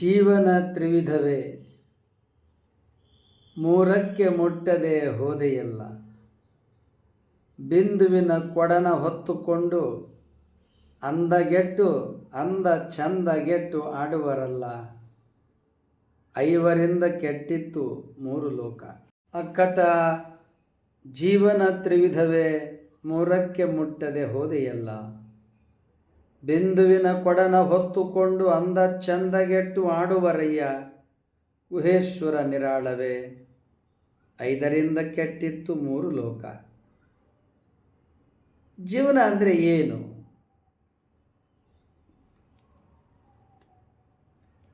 ಜೀವನ ತ್ರಿವಿಧವೇ. ಮೂರಕ್ಕೆ ಮುಟ್ಟದೆ ಹೋದೆಯಲ್ಲ. ಬಿಂದುವಿನ ಕೊಡನ ಹೊತ್ತುಕೊಂಡು ಅಂದಗೆಟ್ಟು, ಅಂದ ಚಂದಗೆಟ್ಟು ಆಡುವರಲ್ಲ. ಐವರಿಂದ ಕೆಟ್ಟಿತ್ತು ಮೂರು ಲೋಕ. ಅಕ್ಕಟ, ಜೀವನ ತ್ರಿವಿಧವೇ, ಮೂರಕ್ಕೆ ಮುಟ್ಟದೆ ಹೋದೆಯಲ್ಲ. ಬಿಂದುವಿನ ಕೊಡನ ಹೊತ್ತುಕೊಂಡು ಅಂದ ಚಂದಗೆಟ್ಟು ಆಡುವರಯ್ಯ, ಗುಹೇಶ್ವರ ನಿರಾಳವೇ. ಐದರಿಂದ ಕೆಟ್ಟಿತ್ತು ಮೂರು ಲೋಕ. ಜೀವನ ಅಂದರೆ ಏನು?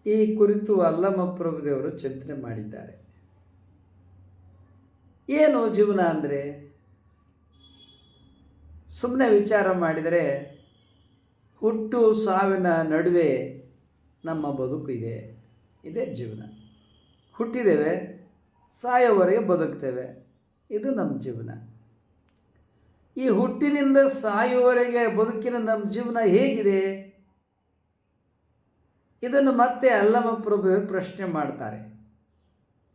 ಈ ಕುರಿತು ಅಲ್ಲಮಪ್ರಭುದೇವರು ಚಿಂತನೆ ಮಾಡಿದ್ದಾರೆ. ಏನು ಜೀವನ ಅಂದರೆ? ಸುಮ್ಮನೆ ವಿಚಾರ ಮಾಡಿದರೆ ಹುಟ್ಟು ಸಾವಿನ ನಡುವೆ ನಮ್ಮ ಬದುಕು ಇದೆ. ಇದೇ ಜೀವನ. ಹುಟ್ಟಿದ್ದೇವೆ ಸಾಯೋವರೆಗೆ ಬದುಕ್ತೇವೆ. ಇದು ನಮ್ಮ ಜೀವನ. ಈ ಹುಟ್ಟಿನಿಂದ ಸಾಯುವವರೆಗೆ ಬದುಕಿನ ನಮ್ಮ ಜೀವನ ಹೇಗಿದೆ? ಇದನ್ನು ಮತ್ತೆ ಅಲ್ಲಮ ಪ್ರಭು ಪ್ರಶ್ನೆ ಮಾಡ್ತಾರೆ.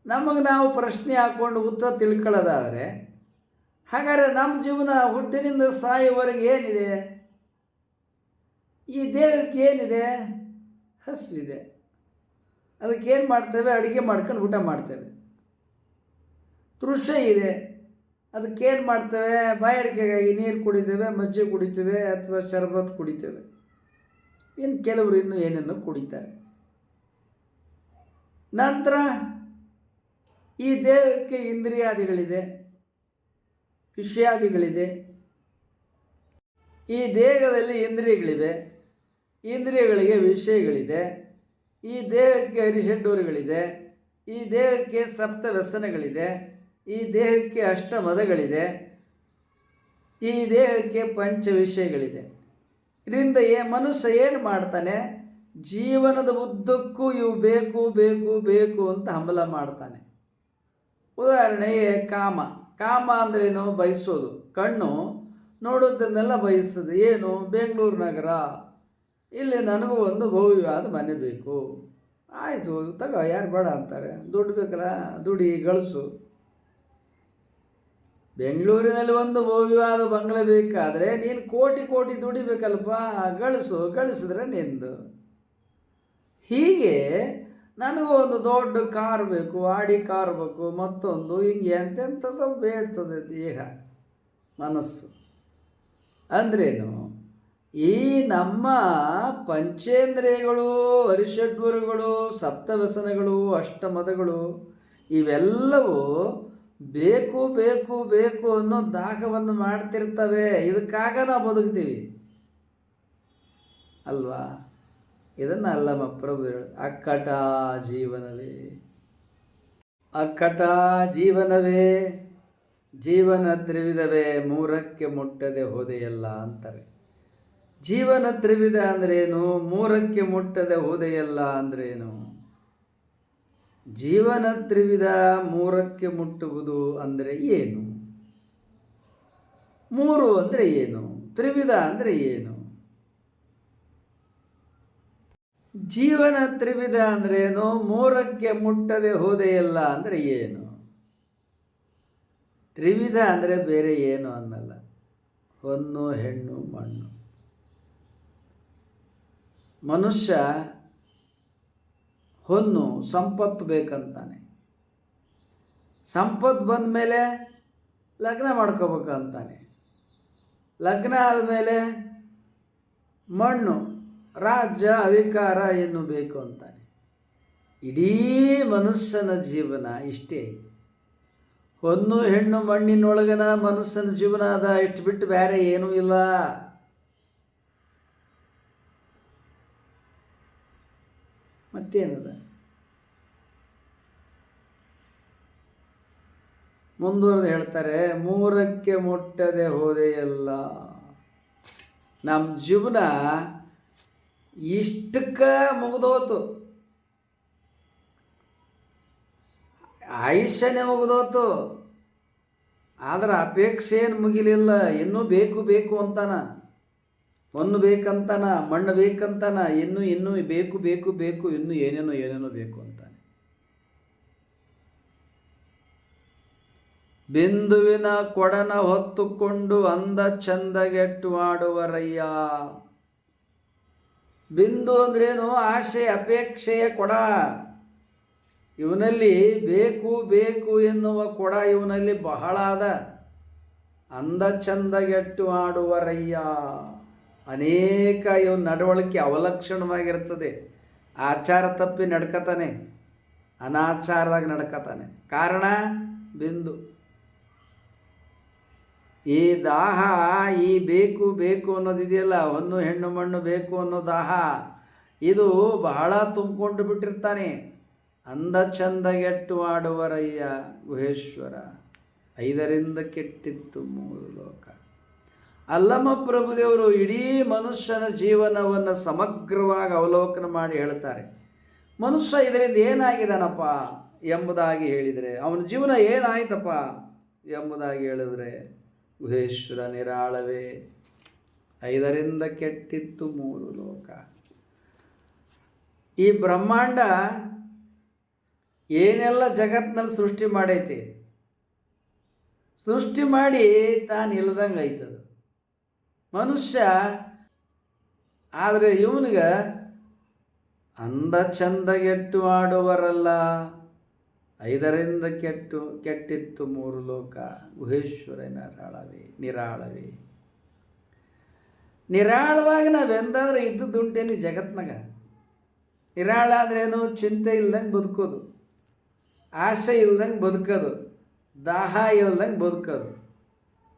ನಮಗೆ ನಾವು ಪ್ರಶ್ನೆ ಹಾಕ್ಕೊಂಡು ಉತ್ತರ ತಿಳ್ಕೊಳ್ಳೋದಾದರೆ, ಹಾಗಾದರೆ ನಮ್ಮ ಜೀವನ ಹುಟ್ಟಿನಿಂದ ಸಾಯುವವರೆಗೆ ಏನಿದೆ? ಈ ದೇಹಕ್ಕೆ ಏನಿದೆ? ಹಸಿವಿದೆ. ಅದಕ್ಕೇನು ಮಾಡ್ತೇವೆ? ಅಡುಗೆ ಮಾಡ್ಕೊಂಡು ಊಟ ಮಾಡ್ತೇವೆ. ತೃಷೆ ಇದೆ. ಅದಕ್ಕೇನು ಮಾಡ್ತೇವೆ? ಬಾಯಾರಿಕೆಗಾಗಿ ನೀರು ಕುಡಿತೇವೆ, ಮಜ್ಜಿಗೆ ಕುಡಿತೇವೆ ಅಥವಾ ಶರ್ಬತ್ ಕುಡಿತೇವೆ. ಇನ್ನು ಕೆಲವರು ಇನ್ನೂ ಏನನ್ನು ಕುಡಿತಾರೆ. ನಂತರ ಈ ದೇಹಕ್ಕೆ ಇಂದ್ರಿಯಾದಿಗಳಿದೆ, ವಿಷಯಾದಿಗಳಿದೆ. ಈ ದೇಹದಲ್ಲಿ ಇಂದ್ರಿಯಗಳಿವೆ. ಇಂದ್ರಿಯಗಳಿಗೆ ವಿಷಯಗಳಿದೆ, ಈ ದೇಹಕ್ಕೆ ಅರಿಷಡ್ಡೂರುಗಳಿದೆ ಈ ದೇಹಕ್ಕೆ ಸಪ್ತ ವ್ಯಸನಗಳಿದೆ, ಈ ದೇಹಕ್ಕೆ ಅಷ್ಟ ಮದಗಳಿದೆ, ಈ ದೇಹಕ್ಕೆ ಪಂಚ ವಿಷಯಗಳಿದೆ. ಇದರಿಂದ ಏ ಮನುಷ್ಯ ಏನು ಮಾಡ್ತಾನೆ? ಜೀವನದ ಉದ್ದಕ್ಕೂ ಇವು ಬೇಕು ಬೇಕು ಬೇಕು ಅಂತ ಹಂಬಲ ಮಾಡ್ತಾನೆ. ಉದಾಹರಣೆಗೆ ಕಾಮ. ಕಾಮ ಅಂದ್ರೇನು ಬಯಸೋದು. ಕಣ್ಣು ನೋಡೋದನ್ನೆಲ್ಲ ಬಯಸ್ತದೆ. ಏನು? ಬೆಂಗಳೂರು ನಗರ. ಇಲ್ಲಿ ನನಗೂ ಒಂದು ಭವ್ಯವಾದ ಮನೆ ಬೇಕು. ಆಯಿತು, ತಗೋ, ಯಾರು ಬೇಡ ಅಂತಾರೆ. ದುಡ್ಡು ಬೇಕಲ್ಲ, ದುಡಿ, ಗಳಿಸು. ಬೆಂಗಳೂರಿನಲ್ಲಿ ಒಂದು ಭವ್ಯವಾದ ಬಂಗಲೆ ಬೇಕಾದರೆ ನೀನು ಕೋಟಿ ಕೋಟಿ ದುಡಿಬೇಕಲ್ಪ ಗಳಿಸು, ಗಳಿಸಿದ್ರೆ ನಿಂದು. ಹೀಗೆ ನನಗೂ ಒಂದು ದೊಡ್ಡ ಕಾರ್ ಬೇಕು, ಆಡಿ ಕಾರ್ ಬೇಕು, ಮತ್ತೊಂದು ಹಿಂಗೆ ಎಂತೆಂಥದ್ದು ಬೇಡ್ತದೆ ದೇಹ, ಮನಸ್ಸು. ಅಂದ್ರೇನು? ಈ ನಮ್ಮ ಪಂಚೇಂದ್ರಿಯಗಳು ಹರಿಷಡ್ವರುಗಳು ಸಪ್ತವ್ಯಸನಗಳು ಅಷ್ಟಮದಗಳು ಇವೆಲ್ಲವೂ ಬೇಕು ಬೇಕು ಬೇಕು ಅನ್ನೋ ದಾಹವನ್ನು ಮಾಡ್ತಿರ್ತವೆ. ಇದಕ್ಕಾಗ ನಾವು ಬದುಕ್ತೀವಿ. ಅಲ್ವಾ? ಇದನ್ನು ಅಲ್ಲ ಪ್ರಭು ಹೇಳಿ. ಅಕ್ಕಟ ಜೀವನವೇ. ಅಕ್ಕಟ ಜೀವನವೇ. ಜೀವನ ತ್ರಿವಿಧವೇ. ಮೂರಕ್ಕೆ ಮುಟ್ಟದೆ ಹೋದೆಯಲ್ಲ ಅಂತಾರೆ. ಜೀವನ ತ್ರಿವಿಧ ಅಂದ್ರೇನು? ಮೂರಕ್ಕೆ ಮುಟ್ಟದೆ ಹೋದೆಯಲ್ಲ ಅಂದ್ರೇನು? ಜೀವನ ತ್ರಿವಿಧ ಮೂರಕ್ಕೆ ಮುಟ್ಟುವುದು ಅಂದರೆ ಏನು? ಮೂರು ಅಂದರೆ ಏನು? ತ್ರಿವಿಧ ಅಂದರೆ ಏನು? ಜೀವನ ತ್ರಿವಿಧ ಅಂದ್ರೇನು? ಮೂರಕ್ಕೆ ಮುಟ್ಟದೆ ಹೋದೆಯಲ್ಲ ಅಂದರೆ ಏನು? ತ್ರಿವಿಧ ಅಂದರೆ ಬೇರೆ ಏನು ಅನ್ನಲ್ಲ. ಹೊನ್ನು, ಹೆಣ್ಣು, ಮಣ್ಣು. ಮನುಷ್ಯ ಹೊನ್ನು ಸಂಪತ್ತು ಬೇಕಂತಾನೆ. ಸಂಪತ್ತು ಬಂದ ಮೇಲೆ ಲಗ್ನ ಮಾಡ್ಕೋಬೇಕಂತಾನೆ. ಲಗ್ನ ಆದಮೇಲೆ ಮಣ್ಣು, ರಾಜ್ಯ, ಅಧಿಕಾರ ಏನು ಬೇಕು ಅಂತಾನೆ. ಇಡೀ ಮನುಷ್ಯನ ಜೀವನ ಇಷ್ಟೇ ಹೊನ್ನು, ಹೆಣ್ಣು, ಮಣ್ಣಿನೊಳಗನ ಮನುಷ್ಯನ ಜೀವನ ಅದ, ಇಷ್ಟು ಬಿಟ್ಟು ಬೇರೆ ಏನೂ ಇಲ್ಲ. ಮತ್ತೇನದ? ಮುಂದುವರೆದು ಹೇಳ್ತಾರೆ, ಮೂರಕ್ಕೆ ಮುಟ್ಟದೆ ಹೋದೆಯಲ್ಲ. ನಮ್ಮ ಜೀವನ ಇಷ್ಟಕ್ಕೆ ಮುಗಿದೋತು. ಆಯುಷ್ಯನೇ ಮುಗಿದೋತು. ಆದ್ರೆ ಅಪೇಕ್ಷೆ ಏನು ಮುಗಿಲಿಲ್ಲ, ಇನ್ನೂ ಬೇಕು ಬೇಕು ಅಂತಾನ. ಮಣ್ಣು ಬೇಕಂತನ ಮಣ್ಣು ಬೇಕಂತನ, ಇನ್ನೂ ಇನ್ನೂ, ಬೇಕು ಬೇಕು ಬೇಕು, ಇನ್ನೂ ಏನೇನೋ ಏನೇನೋ ಬೇಕು ಅಂತಾನೆ. ಬಿಂದುವಿನ ಕೊಡನ ಹೊತ್ತುಕೊಂಡು ಅಂದ ಚಂದಗೆಟ್ಟು ಆಡುವರಯ್ಯ. ಬಿಂದು ಅಂದ್ರೇನು? ಆಶೆ ಅಪೇಕ್ಷೆಯ ಕೊಡ. ಇವನಲ್ಲಿ ಬೇಕು ಬೇಕು ಎನ್ನುವ ಕೊಡ ಇವನಲ್ಲಿ ಬಹಳ ಅದ. ಅಂದ ಚಂದಗೆಟ್ಟು ಆಡುವರಯ್ಯ. ಅನೇಕ ಇವನ ನಡವಳಿಕೆ ಅವಲಕ್ಷಣವಾಗಿರ್ತದೆ. ಆಚಾರ ತಪ್ಪಿ ನಡ್ಕತಾನೆ. ಅನಾಚಾರದಾಗ ನಡ್ಕತಾನೆ. ಕಾರಣ? ಬಿಂದು. ಈ ದಾಹ, ಈ ಬೇಕು ಬೇಕು ಅನ್ನೋದಿದೆಯಲ್ಲ ಒಂದು ಹೆಣ್ಣು ಮಣ್ಣು, ಬೇಕು ಅನ್ನೋ ದಾಹ, ಇದು ಬಹಳ ತುಂಬಿಕೊಂಡು ಬಿಟ್ಟಿರ್ತಾನೆ. ಅಂದ ಚಂದಗೆಟ್ಟು ಆಡುವರಯ್ಯ ಗುಹೇಶ್ವರ. ಐದರಿಂದ ಕೆಟ್ಟಿತ್ತು ಮೂರು ಲೋಕ. ಅಲ್ಲಮ್ಮ ಪ್ರಭುದೇವರು ಇಡೀ ಮನುಷ್ಯನ ಜೀವನವನ್ನು ಸಮಗ್ರವಾಗಿ ಅವಲೋಕನ ಮಾಡಿ ಹೇಳ್ತಾರೆ. ಮನುಷ್ಯ ಇದರಿಂದ ಏನಾಗಿದ್ದಾನಪ್ಪ ಎಂಬುದಾಗಿ ಹೇಳಿದರೆ, ಅವನ ಜೀವನ ಏನಾಯ್ತಪ್ಪ ಎಂಬುದಾಗಿ ಹೇಳಿದರೆ, ಗುಹೇಶ್ವರ ನಿರಾಳವೇ, ಐದರಿಂದ ಕೆಟ್ಟಿತ್ತು ಮೂರು ಲೋಕ. ಈ ಬ್ರಹ್ಮಾಂಡ ಏನೆಲ್ಲ ಜಗತ್ನಲ್ಲಿ ಸೃಷ್ಟಿ ಮಾಡೈತಿ? ಸೃಷ್ಟಿ ಮಾಡಿ ತಾನು ಇಲ್ಲದಂಗೆ ಐತದ ಮನುಷ್ಯ, ಆದರೆ ಇವನಿಗೆ ಅಂದ ಚಂದ ಕೆಟ್ಟು ಆಡುವರಲ್ಲ. ಐದರಿಂದ ಕೆಟ್ಟು, ಕೆಟ್ಟಿತ್ತು ಮೂರು ಲೋಕ. ಗುಹೇಶ್ವರ ನಿರಾಳವೇ ನಿರಾಳವೇ. ನಿರಾಳವಾಗಿ ನಾವೆಂದಾದ್ರೆ ಇದ್ದದ್ದುಂಟೇನಿ ಜಗತ್ನಾಗ. ನಿರಾಳ ಆದ್ರೇನು ಚಿಂತೆ ಇಲ್ದಂಗೆ ಬದುಕೋದು. ಆಸೆ ಇಲ್ದಂಗೆ ಬದುಕೋದು. ದಾಹ ಇಲ್ದಂಗೆ ಬದುಕೋದು.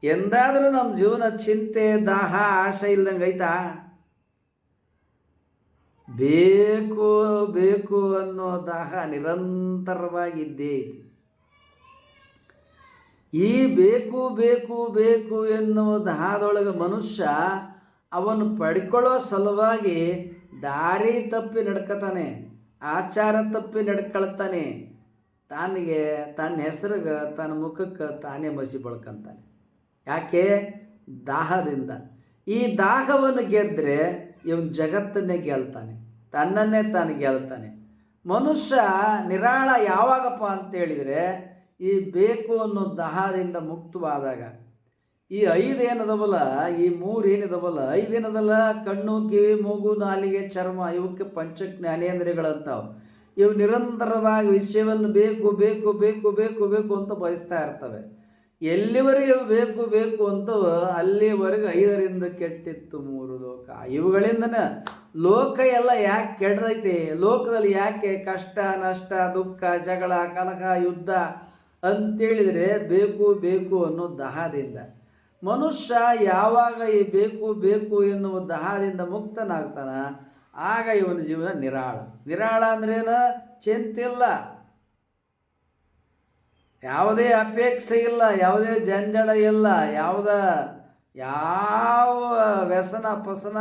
ಎಂದಾದರೂ ನಮ್ಮ ಜೀವನ ಚಿಂತೆ, ದಾಹ ಆಸೆ ಇಲ್ದಂಗೆ ಐತಾ? ಬೇಕು ಬೇಕು ಅನ್ನೋ ದಾಹ ನಿರಂತರವಾಗಿ ಇದ್ದೇ ಐತಿ. ಈ ಬೇಕು ಬೇಕು ಬೇಕು ಎನ್ನುವ ದಾಹದೊಳಗೆ ಮನುಷ್ಯ ಅವನು ಪಡ್ಕೊಳ್ಳೋ ಸಲುವಾಗಿ ದಾರಿ ತಪ್ಪಿ ನಡ್ಕತಾನೆ, ಆಚಾರ ತಪ್ಪಿ ನಡ್ಕೊಳ್ತಾನೆ. ತಾನಿಗೆ ತನ್ನ ಹೆಸರಿಗೆ ತನ್ನ ಮುಖಕ್ಕೆ ತಾನೇ ಮಸಿ ಬಳ್ಕಂತಾನೆ. ಯಾಕೆ? ದಾಹದಿಂದ. ಈ ದಾಹವನ್ನು ಗೆದ್ದರೆ ಇವನು ಜಗತ್ತನ್ನೇ ಗೆಲ್ತಾನೆ, ತನ್ನನ್ನೇ ತಾನು ಗೆಲ್ತಾನೆ. ಮನುಷ್ಯ ನಿರಾಳ ಯಾವಾಗಪ್ಪ ಅಂತೇಳಿದರೆ, ಈ ಬೇಕು ಅನ್ನೋ ದಾಹದಿಂದ ಮುಕ್ತವಾದಾಗ. ಈ ಐದು ಏನದವಲ್ಲ, ಈ ಮೂರು ಏನಿದವಲ್ಲ, ಐದು ಏನದಲ್ಲ, ಕಣ್ಣು, ಕಿವಿ, ಮೂಗು, ನಾಲಿಗೆ, ಚರ್ಮ, ಇವಕ್ಕೆ ಪಂಚ ಜ್ಞಾನೇಂದ್ರಿಯಗಳಂತಾವು ಇವು ನಿರಂತರವಾಗಿ ವಿಷಯವನ್ನು ಬೇಕು ಬೇಕು ಬೇಕು ಬೇಕು ಬೇಕು ಅಂತ ಬಯಸ್ತಾ ಇರ್ತವೆ. ಎಲ್ಲಿವರೆಗೆ ಬೇಕು ಬೇಕು ಅಂತವ ಅಲ್ಲಿವರೆಗೆ ಐದರಿಂದ ಕೆಟ್ಟಿತ್ತು ಮೂರು ಲೋಕ. ಇವುಗಳಿಂದನೇ ಲೋಕ ಎಲ್ಲ ಯಾಕೆ ಕೆಡ್ದೈತೆ ಲೋಕದಲ್ಲಿ ಯಾಕೆ ಕಷ್ಟ, ನಷ್ಟ, ದುಃಖ, ಜಗಳ, ಕಲಹ, ಯುದ್ಧ ಅಂತೇಳಿದರೆ ಬೇಕು ಬೇಕು ಅನ್ನೋ ದಹದಿಂದ. ಮನುಷ್ಯ ಯಾವಾಗ ಈ ಬೇಕು ಬೇಕು ಎನ್ನುವ ದಹದಿಂದ ಮುಕ್ತನಾಗ್ತಾನ, ಆಗ ಇವನ ಜೀವನ ನಿರಾಳ. ನಿರಾಳ ಅಂದ್ರೇನು? ಚಿಂತಿಲ್ಲ ಯಾವುದೇ ಅಪೇಕ್ಷೆ ಇಲ್ಲ, ಯಾವುದೇ ಜಂಜಡ ಇಲ್ಲ, ಯಾವುದ ಯಾವ ವ್ಯಸನ ಪಸನ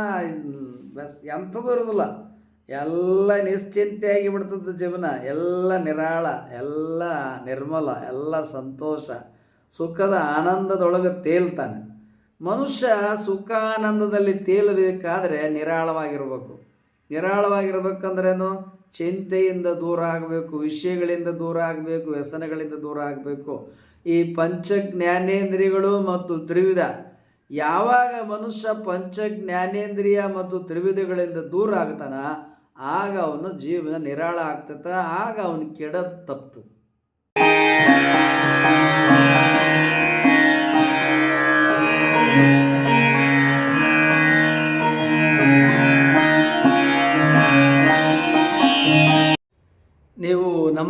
ವ್ಯಸ್, ಎಂಥದ್ದು ಇರೋದಿಲ್ಲ. ಎಲ್ಲ ನಿಶ್ಚಿಂತೆಯಾಗಿ ಬಿಡ್ತದೆ ಜೀವನ, ಎಲ್ಲ ನಿರಾಳ, ಎಲ್ಲ ನಿರ್ಮಲ, ಎಲ್ಲ ಸಂತೋಷ, ಸುಖದ ಆನಂದದೊಳಗೆ ತೇಲ್ತಾನೆ. ಮನುಷ್ಯ ಸುಖಾನಂದದಲ್ಲಿ ತೇಲಬೇಕಾದ್ರೆ ನಿರಾಳವಾಗಿರ್ಬೇಕು. ನಿರಾಳವಾಗಿರ್ಬೇಕಂದ್ರೇನು? ಚಿಂತೆಯಿಂದ ದೂರ ಆಗಬೇಕು, ವಿಷಯಗಳಿಂದ ದೂರ ಆಗಬೇಕು, ವ್ಯಸನಗಳಿಂದ ದೂರ ಆಗಬೇಕು. ಈ ಪಂಚ ಜ್ಞಾನೇಂದ್ರಿಯಗಳು ಮತ್ತು ತ್ರಿವಿಧ, ಯಾವಾಗ ಮನುಷ್ಯ ಪಂಚ ಜ್ಞಾನೇಂದ್ರಿಯ ಮತ್ತು ತ್ರಿವಿಧಗಳಿಂದ ದೂರ ಆಗ್ತಾನ, ಆಗ ಅವನು ಜೀವನ ನಿರಾಳ ಆಗ್ತದ, ಆಗ ಅವನು ಕೆಡದು ತಪ್ಪು